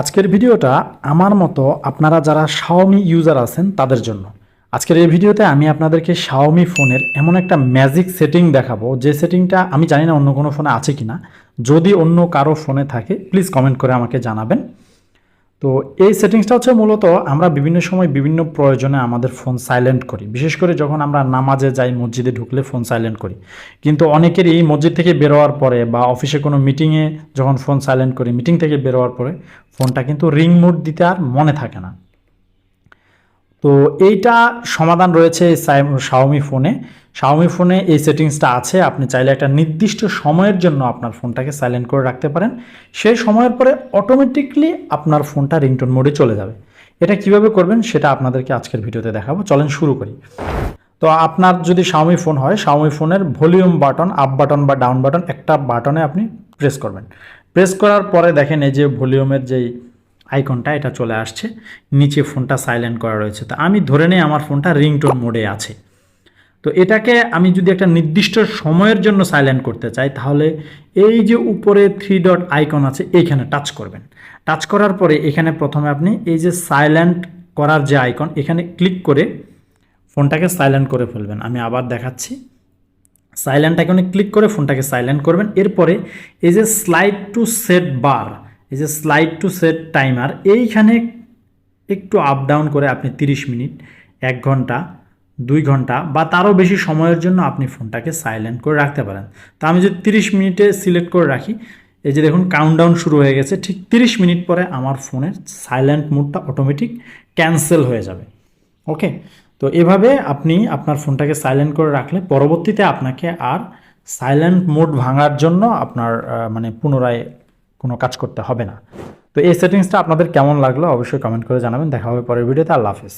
আজকের ভিডিওটা আমার মতো আপনারা যারা শাওমি ইউজার আছেন তাদের জন্য। আজকের এই ভিডিওতে আমি আপনাদেরকে শাওমি ফোনের এমন একটা ম্যাজিক সেটিং দেখাবো, যে সেটিংটা আমি জানি না অন্য কোনো ফোনে আছে কি না যদি অন্য কারও ফোনে থাকে প্লিজ কমেন্ট করে আমাকে জানাবেন। তো এই সেটিংসটা হচ্ছে মূলত আমরা বিভিন্ন সময় বিভিন্ন প্রয়োজনে আমাদের ফোন সাইলেন্ট করি। বিশেষ করে যখন আমরা নামাজে যাই, মসজিদে ঢুকলে ফোন সাইলেন্ট করি। কিন্তু অনেকেরই এই মসজিদ থেকে বেরোয়ার পরে বা অফিসে কোনো মিটিংয়ে যখন ফোন সাইলেন্ট করি মিটিং থেকে বেরোয়ার পরে ফোনটা কিন্তু রিং মোড দিতে আর মনে থাকে না। তো এইটা সমাধান রয়েছে শাওমি ফোনে শাওমি ফোনে এই সেটিংসটা আছে। আপনি চাইলে একটা নির্দিষ্ট সময়ের জন্য আপনার ফোনটাকে সাইলেন্ট করে রাখতে পারেন। সেই সময়ের পরে অটোমেটিকলি আপনার ফোনটা রিংটোন মোডে চলে যাবে। এটা কীভাবে করবেন সেটা আপনাদেরকে আজকের ভিডিওতে দেখাবো। চলেন শুরু করি। তো আপনার যদি শাওমি ফোন হয় শাওমি ফোনের ভলিউম বাটন আপ বাটন বা ডাউন বাটন একটা বাটনে আপনি প্রেস করবেন। প্রেস করার পরে দেখেন এই যে ভলিউমের যেই আইকনটা এটা চলে আসছে। নিচে ফোনটা সাইলেন্ট করা রয়েছে। তো আমি ধরে নেই আমার ফোনটা রিংটোন মোডে আছে। তো এটাকে আমি যদি একটা নির্দিষ্ট সময়ের জন্য সাইলেন্ট করতে চাই, তাহলে এই যে উপরে থ্রি ডট আইকন আছে, এইখানে টাচ করবেন। টাচ করার পরে এখানে প্রথমে আপনি এই যে সাইলেন্ট করার যে আইকন এখানে ক্লিক করে ফোনটাকে সাইলেন্ট করে ফেলবেন। আমি আবার দেখাচ্ছি। সাইলেন্ট আইকনে ক্লিক করে ফোনটাকে সাইলেন্ট করবেন। এরপরে এই যে স্লাইড টু সেট বার এই যে স্লাইড টু সেট টাইমার এইখানে একটু আপ ডাউন করে আপনি 30 মিনিট, এক ঘণ্টা দুই ঘণ্টা বা তারও বেশি সময়ের জন্য আপনি ফোনটাকে সাইলেন্ট করে রাখতে পারেন। তো আমি যদি 30 মিনিটে সিলেক্ট করে রাখি, এই যে দেখুন কাউন্টডাউন শুরু হয়ে গেছে, ঠিক 30 মিনিট পরে আমার ফোনের সাইলেন্ট মোডটা অটোমেটিক ক্যান্সেল হয়ে যাবে। ওকে তো এভাবে আপনি আপনার ফোনটাকে সাইলেন্ট করে রাখলে পরবর্তীতে আপনাকে আর সাইলেন্ট মোড ভাঙার জন্য আপনার মানে পুনরায় কোনো কাজ করতে হবে না। তো এই সেটিংসটা আপনাদের কেমন লাগল অবশ্যই কমেন্ট করে জানাবেন। দেখা হবে পরের ভিডিওতে আল্লাহ হাফিজ।